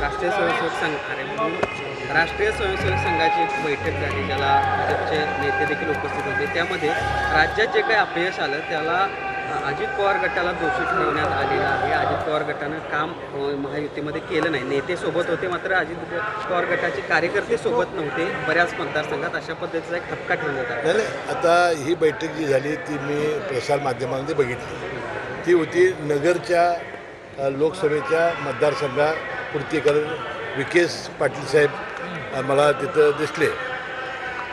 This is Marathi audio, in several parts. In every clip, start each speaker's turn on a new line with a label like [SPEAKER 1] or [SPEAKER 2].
[SPEAKER 1] राष्ट्रीय स्वयंसेवक संघ अरे म्हणून राष्ट्रीय स्वयंसेवक संघाची एक बैठक झाली. ज्याला भाजपचे नेते देखील उपस्थित होते. त्यामध्ये राज्यात जे काही अपयश आलं त्याला अजित पवार गटाला दोषी ठरवण्यात आलेलं आहे. अजित पवार गटानं काम महायुतीमध्ये केलं नाही. नेते सोबत होते मात्र अजित पवार गटाचे कार्यकर्ते सोबत नव्हते. बऱ्याच मतदारसंघात अशा पद्धतीचा एक हक्का ठेवण्यात आला.
[SPEAKER 2] नाही. आता ही बैठक जी झाली ती मी प्रसार माध्यमामध्ये बघितली. ती होती नगरच्या लोकसभेच्या मतदारसंघापुरती कारण विकेस पाटील साहेब मला तिथं दिसले.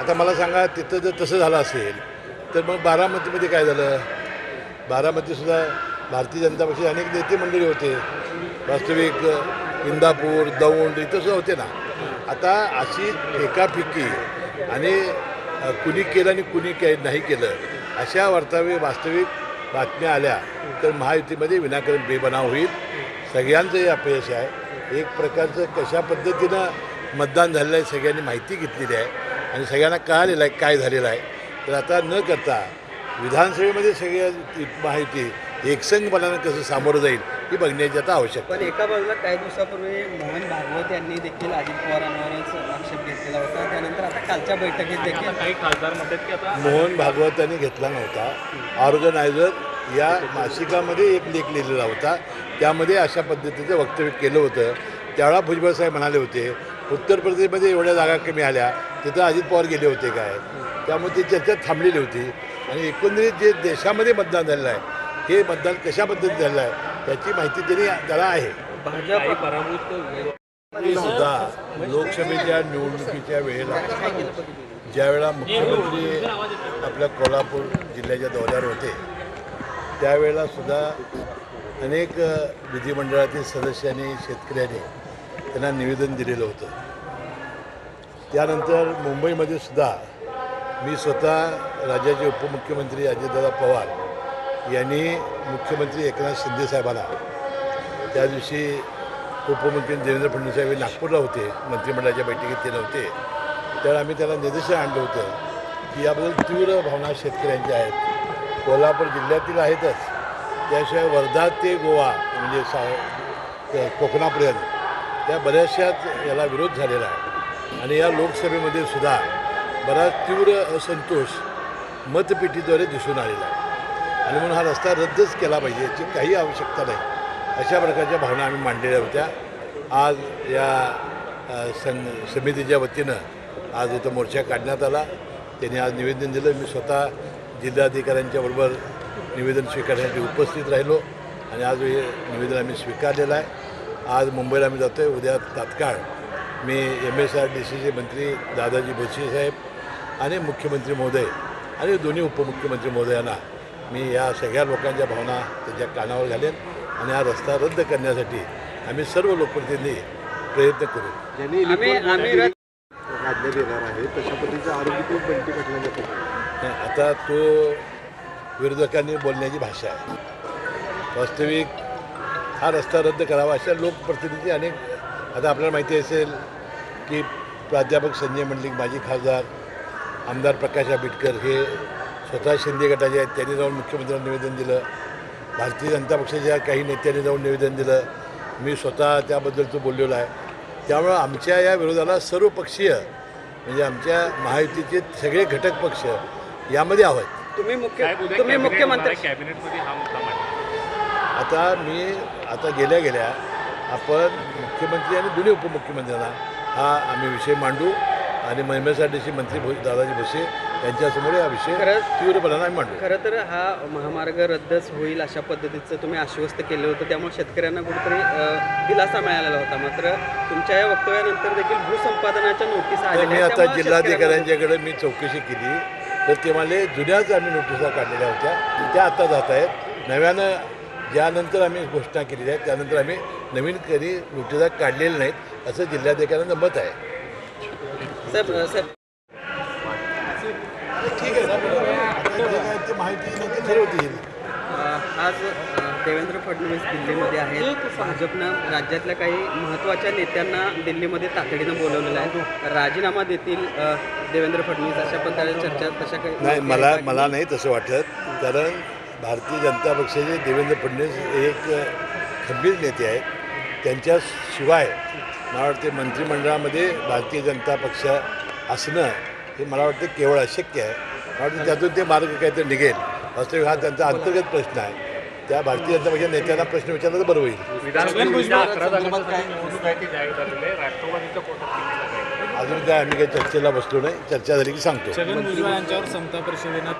[SPEAKER 2] आता मला सांगा तिथं जर तसं झालं असेल तर मग बारामतीमध्ये काय झालं? बारामतीसुद्धा भारतीय जनता पक्षाचे अनेक नेते मंडळी होते. वास्तविक इंदापूर दौंड इथंसुद्धा होते ना. आता अशी एकापिकी आणि कुणी केलं आणि कुणी काही नाही केलं अशा वार्तावे वास्तविक बातम्या आल्या तर महायुतीमध्ये विनाकारण बेबनाव होईल. सगळ्यांचं हे अपयश आहे. एक प्रकारचं कशा पद्धतीनं मतदान झालेलं आहे सगळ्यांनी माहिती घेतलेली आहे. आणि सगळ्यांना कळालेलं आहे काय झालेलं आहे. तर आता न करता विधानसभेमध्ये सगळ्या माहिती एकसंघपणानं कसं सामोरं जाईल ही बघण्याची आता आवश्यक
[SPEAKER 1] पण एका बाजूला काही दिवसापूर्वी मोहन भागवत यांनी देखील अजित पवारांवरच आक्षेप घेतलेला होता. त्यानंतर आता कालच्या बैठकीत देखील
[SPEAKER 3] काही खासदार म्हणतात की आता
[SPEAKER 2] मोहन भागवतांनी घेतला नव्हता. ऑर्गनायझर या मासिकामध्ये एक लेख लिहिलेला होता. त्यामध्ये अशा पद्धतीचं वक्तव्य केलं होतं. त्यावेळा भुजबळ साहेब म्हणाले होते उत्तर प्रदेशमध्ये एवढ्या जागा कमी आल्या तिथं अजित पवार गेले होते काय? त्यामुळे ती चर्चा थांबलेली होती. आणि एकंदरीत जे देशामध्ये मतदान झालेलं आहे हे मतदान कशा पद्धतीत झालेलं आहे त्याची माहिती त्यांनी त्याला आहे.
[SPEAKER 1] भाजप
[SPEAKER 3] पराभूत
[SPEAKER 2] सुद्धा लोकसभेच्या निवडणुकीच्या वेळेला ज्यावेळेला मुख्यमंत्री आपल्या कोल्हापूर जिल्ह्याच्या दौऱ्यावर होते त्यावेळेला सुद्धा अनेक विधिमंडळातील सदस्यांनी शेतकऱ्यांनी त्यांना निवेदन दिलेलं होतं. त्यानंतर मुंबईमध्ये सुद्धा मी स्वतः राज्याचे उपमुख्यमंत्री अजितदादा पवार यांनी मुख्यमंत्री एकनाथ शिंदे साहेबांना त्या दिवशी उपमुख्यमंत्री देवेंद्र फडणवीस यावेळी नागपूरला होते मंत्रिमंडळाच्या बैठकीत ते नव्हते. त्यावेळी आम्ही त्याला निदर्शन आणलं होतं की याबद्दल तीव्र भावना शेतकऱ्यांच्या आहेत. कोल्हापूर जिल्ह्यातील आहेतच. त्याशिवाय वर्धा ते गोवा म्हणजे सा कोकणापर्यंत त्या बऱ्याचशाच याला विरोध झालेला आहे. आणि या लोकसभेमध्ये सुद्धा बराच तीव्र असंतोष मतपेटीद्वारे दिसून आलेला आहे. आणि म्हणून हा रस्ता रद्दच केला पाहिजे याची काही आवश्यकता नाही. अशा प्रकारच्या भावना आम्ही मांडलेल्या होत्या. आज या सं समितीच्या वतीनं आज इथं मोर्चा काढण्यात आला. त्यांनी आज निवेदन दिलं. मी स्वतः जिल्हाधिकाऱ्यांच्या बरोबर निवेदन स्वीकारण्यासाठी उपस्थित राहिलो आणि आज हे निवेदन आम्ही स्वीकारलेलं आहे. आज मुंबईला आम्ही जातो आहे उद्या तात्काळ मी एम एस आर डी सीचे मंत्री दादाजी भोसे साहेब आणि मुख्यमंत्री महोदय आणि दोन्ही उपमुख्यमंत्री महोदयांना मी या सगळ्या लोकांच्या भावना त्यांच्या कानावर घालेन आणि हा रस्ता रद्द करण्यासाठी आम्ही सर्व लोकप्रतिनिधी प्रयत्न करू.
[SPEAKER 4] आहे तशा पद्धतीचं आरोग्य बंटी
[SPEAKER 2] आता तो विरोधकांनी बोलण्याची भाषा आहे. वास्तविक हा रस्ता रद्द करावा अशा लोकप्रतिनिधी अनेक आता आपल्याला माहिती असेल की प्राध्यापक संजय मंडलिक माजी खासदार आमदार प्रकाश आंबेडकर हे स्वतः शिंदे गटाचे आहेत. त्यांनी जाऊन मुख्यमंत्र्यांना निवेदन दिलं. भारतीय जनता पक्षाच्या काही नेत्यांनी जाऊन निवेदन दिलं मी स्वतः त्याबद्दलचं बोललेलो आहे. त्यामुळं आमच्या या विरोधाला सर्व पक्षीय म्हणजे आमच्या महायुतीचे सगळे घटक पक्ष यामध्ये आहोत
[SPEAKER 1] तुम्ही मुख्य तुम्ही मुख्यमंत्री
[SPEAKER 3] कॅबिनेटमध्ये हा मुद्दा मांडला.
[SPEAKER 2] आता मी आता गेल्या गेल्या आपण मुख्यमंत्री आणि दोन्ही उपमुख्यमंत्र्यांना हा आम्ही विषय मांडू. आणि महिमेसाठीचे मंत्री भो दादाजी भुसे यांच्यासमोर हा विषय तीव्रपणानं आम्ही मांडू.
[SPEAKER 1] खरं तर हा महामार्ग रद्दच होईल अशा पद्धतीचं तुम्ही आश्वस्त केलं होतं. त्यामुळे शेतकऱ्यांना कुठेतरी दिलासा मिळालेला होता. मात्र तुमच्या या वक्तव्यानंतर देखील भूसंपादनाच्या नोटीस
[SPEAKER 2] तर
[SPEAKER 1] आलेल्या
[SPEAKER 2] मी. आता जिल्हाधिकाऱ्यांच्याकडे मी चौकशी केली. तर ते मला जुन्याच आम्ही नोटिसा काढलेल्या होत्या. त्या आता जात आहेत. नव्यानं ज्यानंतर आम्ही घोषणा केलेली आहे त्यानंतर आम्ही नवीन कधी नोटिसा काढलेल्या नाहीत असं जिल्हाधिकाऱ्यांचं मत आहे.
[SPEAKER 1] साहेब साहेब
[SPEAKER 2] ठीक आहे ते माहिती
[SPEAKER 1] आज देवेंद्र फडणवीस दिल्लीमध्ये आहेत. भाजपनं राज्यातल्या काही महत्त्वाच्या नेत्यांना दिल्लीमध्ये तातडीनं बोलवलेलं आहे. राजीनामा देतील देवेंद्र फडणवीस अशा प्रकारे चर्चा तशा काही
[SPEAKER 2] नाही मला मला नाही तसं वाटत. कारण भारतीय जनता पक्षाचे देवेंद्र फडणवीस एक खंबीर नेते आहेत. त्यांच्याशिवाय मला वाटते मंत्रिमंडळामध्ये भारतीय जनता पक्ष असणं हे मला वाटतं केवळ अशक्य आहे. मला वाटतं त्यातून ते मार्ग काहीतरी निघेल. वास्तविक हा त्यांचा अंतर्गत प्रश्न आहे. त्या भारतीय जनता पक्षाच्या नेत्यांना प्रश्न विचारला तर बरं होईल. अजून काय आम्ही काही चर्चेला बसलो नाही. चर्चा झाली की सांगतो.